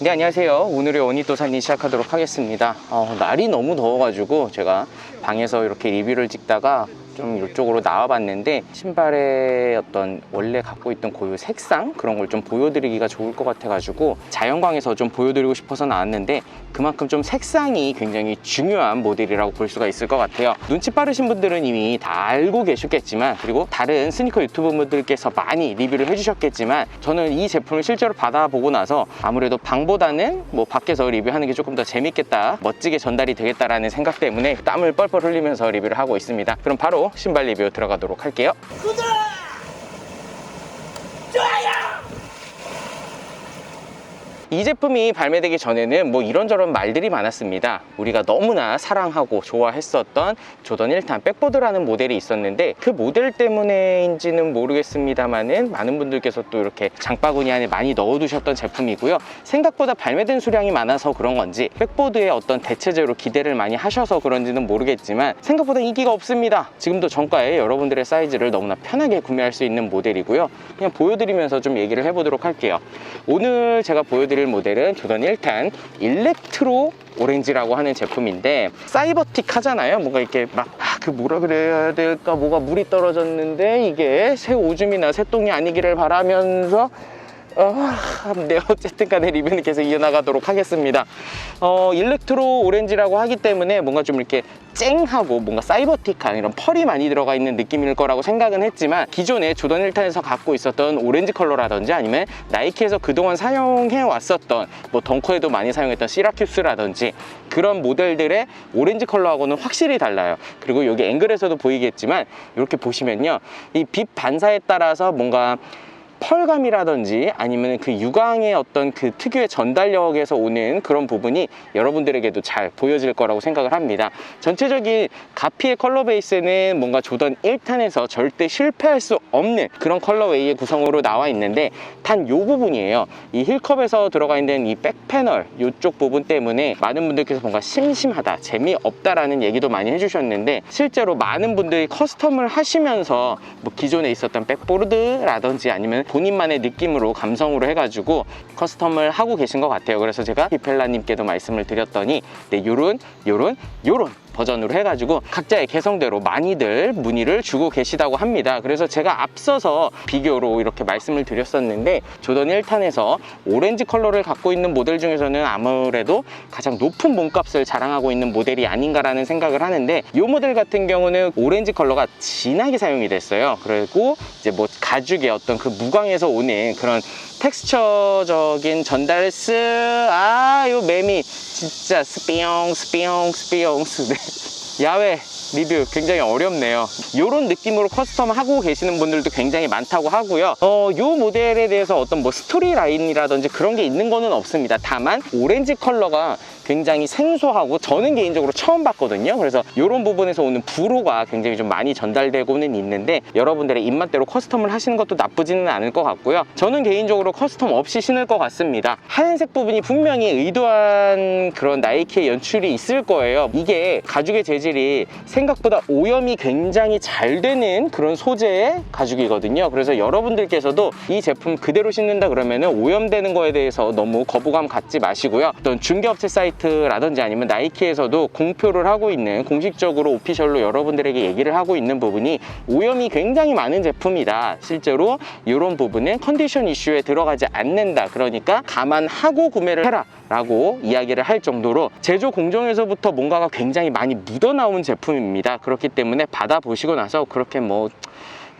네 안녕하세요. 오늘의 원희도사님 시작하도록 하겠습니다. 어, 날이 너무 더워가지고 제가 방에서 이렇게 리뷰를 찍다가 좀 이쪽으로 나와봤는데 신발의 어떤 원래 갖고 있던 고유 색상 그런 걸 좀 보여드리기가 좋을 것 같아가지고 자연광에서 좀 보여드리고 싶어서 나왔는데 그만큼 좀 색상이 굉장히 중요한 모델이라고 볼 수가 있을 것 같아요. 눈치 빠르신 분들은 이미 다 알고 계셨겠지만 그리고 다른 스니커 유튜버 분들께서 많이 리뷰를 해주셨겠지만 저는 이 제품을 실제로 받아보고 나서 아무래도 방보다는 뭐 밖에서 리뷰하는 게 조금 더 재밌겠다 멋지게 전달이 되겠다라는 생각 때문에 땀을 뻘뻘 흘리면서 리뷰를 하고 있습니다. 그럼 바로 신발 리뷰 들어가도록 할게요 이 제품이 발매되기 전에는 뭐 이런저런 말들이 많았습니다. 우리가 너무나 사랑하고 좋아했었던 조던 1탄 백보드라는 모델이 있었는데 그 모델 때문에인지는 모르겠습니다만은 많은 분들께서 또 이렇게 장바구니 안에 많이 넣어두셨던 제품이고요. 생각보다 발매된 수량이 많아서 그런 건지 백보드의 어떤 대체제로 기대를 많이 하셔서 그런지는 모르겠지만 생각보다 인기가 없습니다. 지금도 정가에 여러분들의 사이즈를 너무나 편하게 구매할 수 있는 모델이고요. 그냥 보여드리면서 좀 얘기를 해보도록 할게요. 오늘 제가 보여드릴 모델은 조던 1탄 일렉트로 오렌지라고 하는 제품인데 사이버틱 하잖아요. 뭔가 이렇게 막 그 뭐라 그래야 될까? 뭐가 물이 떨어졌는데 이게 새 오줌이나 새똥이 아니기를 바라면서 어, 네, 어쨌든 간에 리뷰는 계속 이어나가도록 하겠습니다. 어, 일렉트로 오렌지라고 하기 때문에 뭔가 좀 이렇게 쨍하고 뭔가 사이버틱한 이런 펄이 많이 들어가 있는 느낌일 거라고 생각은 했지만 기존에 조던 1탄에서 갖고 있었던 오렌지 컬러라든지 아니면 나이키에서 그동안 사용해 왔었던 뭐 덩커에도 많이 사용했던 시라큐스라든지 그런 모델들의 오렌지 컬러하고는 확실히 달라요. 그리고 여기 앵글에서도 보이겠지만 이렇게 보시면요. 이 빛 반사에 따라서 뭔가 펄감이라든지 아니면 그 유광의 어떤 그 특유의 전달력에서 오는 그런 부분이 여러분들에게도 잘 보여질 거라고 생각을 합니다. 전체적인 가피의 컬러 베이스는 뭔가 조던 1탄에서 절대 실패할 수 없는 그런 컬러웨이의 구성으로 나와 있는데 단 요 부분이에요. 이 힐컵에서 들어가 있는 이 백패널 이쪽 부분 때문에 많은 분들께서 뭔가 심심하다, 재미없다라는 얘기도 많이 해주셨는데 실제로 많은 분들이 커스텀을 하시면서 뭐 기존에 있었던 백보르드라든지 아니면 본인만의 느낌으로 감성으로 해가지고 커스텀을 하고 계신 것 같아요. 그래서 제가 비펠라님께도 말씀을 드렸더니 네, 요런 요런 요런 버전으로 해가지고 각자의 개성대로 많이들 문의를 주고 계시다고 합니다. 그래서 제가 앞서서 비교로 이렇게 말씀을 드렸었는데 조던 1탄에서 오렌지 컬러를 갖고 있는 모델 중에서는 아무래도 가장 높은 몸값을 자랑하고 있는 모델이 아닌가라는 생각을 하는데 이 모델 같은 경우는 오렌지 컬러가 진하게 사용이 됐어요. 그리고 이제 뭐 가죽의 어떤 그 무광에서 오는 그런 텍스처적인 전달스 아 요 매미. 진짜 스피용 스피용 스피용. 네. 야외 리뷰 굉장히 어렵네요. 이런 느낌으로 커스텀 하고 계시는 분들도 굉장히 많다고 하고요. 어, 이 모델에 대해서 어떤 뭐 스토리 라인이라든지 그런 게 있는 거는 없습니다. 다만 오렌지 컬러가 굉장히 생소하고 저는 개인적으로 처음 봤거든요. 그래서 이런 부분에서 오는 불호가 굉장히 좀 많이 전달되고는 있는데 여러분들의 입맛대로 커스텀을 하시는 것도 나쁘지는 않을 것 같고요. 저는 개인적으로 커스텀 없이 신을 것 같습니다. 하얀색 부분이 분명히 의도한 그런 나이키의 연출이 있을 거예요. 이게 가죽의 재질이 생각보다 오염이 굉장히 잘 되는 그런 소재의 가죽이거든요. 그래서 여러분들께서도 이 제품 그대로 신는다 그러면 오염되는 거에 대해서 너무 거부감 갖지 마시고요. 어떤 중개업체 사이트 사이트라든지 아니면 나이키에서도 공표를 하고 있는 공식적으로 오피셜로 여러분들에게 얘기를 하고 있는 부분이 오염이 굉장히 많은 제품이다. 실제로 이런 부분은 컨디션 이슈에 들어가지 않는다. 그러니까 감안하고 구매를 해라. 라고 이야기를 할 정도로 제조 공정에서부터 뭔가가 굉장히 많이 묻어나온 제품입니다. 그렇기 때문에 받아보시고 나서 그렇게 뭐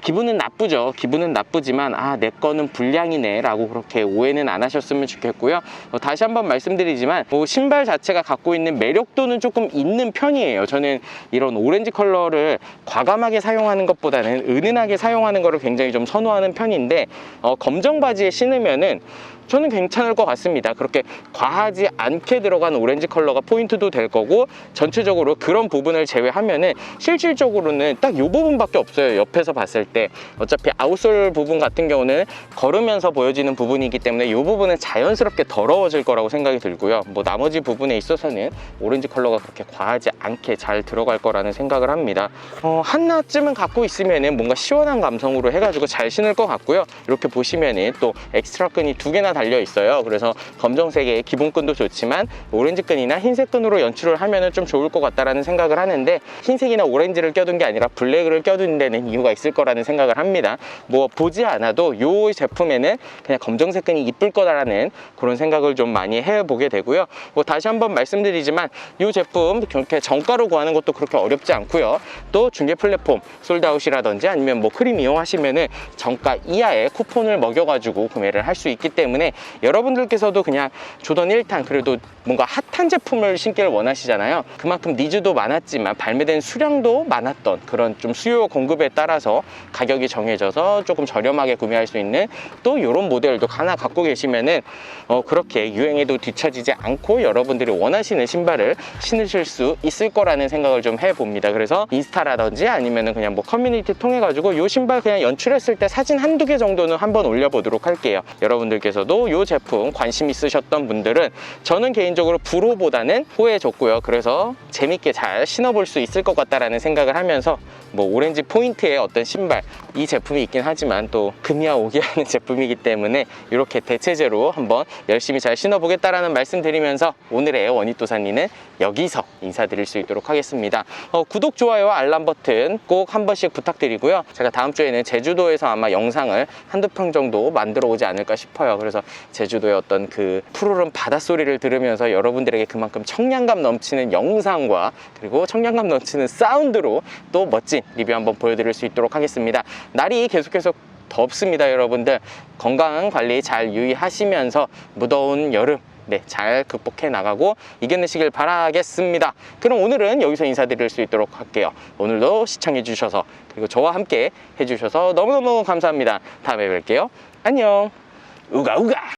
기분은 나쁘죠. 기분은 나쁘지만 아 내 거는 불량이네 라고 그렇게 오해는 안 하셨으면 좋겠고요. 어, 다시 한번 말씀드리지만 뭐 신발 자체가 갖고 있는 매력도는 조금 있는 편이에요. 저는 이런 오렌지 컬러를 과감하게 사용하는 것보다는 은은하게 사용하는 거를 굉장히 좀 선호하는 편인데 어, 검정 바지에 신으면은 저는 괜찮을 것 같습니다. 그렇게 과하지 않게 들어간 오렌지 컬러가 포인트도 될 거고 전체적으로 그런 부분을 제외하면 은 실질적으로는 딱 이 부분밖에 없어요. 옆에서 봤을 때 어차피 아웃솔 부분 같은 경우는 걸으면서 보여지는 부분이기 때문에 이 부분은 자연스럽게 더러워질 거라고 생각이 들고요. 뭐 나머지 부분에 있어서는 오렌지 컬러가 그렇게 과하지 않게 잘 들어갈 거라는 생각을 합니다. 어, 하나쯤은 갖고 있으면은 뭔가 시원한 감성으로 해가지고 잘 신을 것 같고요. 이렇게 보시면 은 또 엑스트라 끈이 두 개나 달려 있어요. 그래서 검정색의 기본끈도 좋지만 오렌지 끈이나 흰색 끈으로 연출을 하면 좀 좋을 것 같다라는 생각을 하는데 흰색이나 오렌지를 껴둔 게 아니라 블랙을 껴둔 데는 이유가 있을 거라는 생각을 합니다. 뭐 보지 않아도 이 제품에는 그냥 검정색 끈이 이쁠 거다라는 그런 생각을 좀 많이 해보게 되고요. 뭐 다시 한번 말씀드리지만 이 제품 그렇게 정가로 구하는 것도 그렇게 어렵지 않고요. 또 중개 플랫폼 솔드아웃이라든지 아니면 뭐 크림 이용하시면은 정가 이하의 쿠폰을 먹여가지고 구매를 할 수 있기 때문에 여러분들께서도 그냥 조던 1탄 그래도 뭔가 핫한 제품을 신기를 원하시잖아요. 그만큼 니즈도 많았지만 발매된 수량도 많았던 그런 좀 수요 공급에 따라서 가격이 정해져서 조금 저렴하게 구매할 수 있는 또 이런 모델도 하나 갖고 계시면은 어, 그렇게 유행에도 뒤처지지 않고 여러분들이 원하시는 신발을 신으실 수 있을 거라는 생각을 좀 해봅니다. 그래서 인스타라든지 아니면은 그냥 뭐 커뮤니티 통해 가지고 이 신발 그냥 연출했을 때 사진 한두 개 정도는 한번 올려보도록 할게요. 여러분들께서도 이 제품 관심 있으셨던 분들은 저는 개인적으로 불호보다는 호에 줬고요. 그래서 재밌게 잘 신어볼 수 있을 것 같다라는 생각을 하면서 뭐 오렌지 포인트의 어떤 신발 이 제품이 있긴 하지만 또 금이야 오게 하는 제품이기 때문에 이렇게 대체제로 한번 열심히 잘 신어보겠다라는 말씀드리면서 오늘의 원희도사님은 여기서 인사드릴 수 있도록 하겠습니다. 어, 구독, 좋아요와 알람 버튼 꼭 한 번씩 부탁드리고요. 제가 다음 주에는 제주도에서 아마 영상을 한두 편 정도 만들어 오지 않을까 싶어요. 그래서 제주도의 어떤 그 푸르른 바닷소리를 들으면서 여러분들에게 그만큼 청량감 넘치는 영상과 그리고 청량감 넘치는 사운드로 또 멋진 리뷰 한번 보여드릴 수 있도록 하겠습니다. 날이 계속해서 덥습니다, 여러분들. 건강 관리 잘 유의하시면서 무더운 여름 네, 잘 극복해 나가고 이겨내시길 바라겠습니다. 그럼 오늘은 여기서 인사드릴 수 있도록 할게요. 오늘도 시청해 주셔서 그리고 저와 함께 해 주셔서 너무너무 감사합니다. 다음에 뵐게요. 안녕. 우가 우가.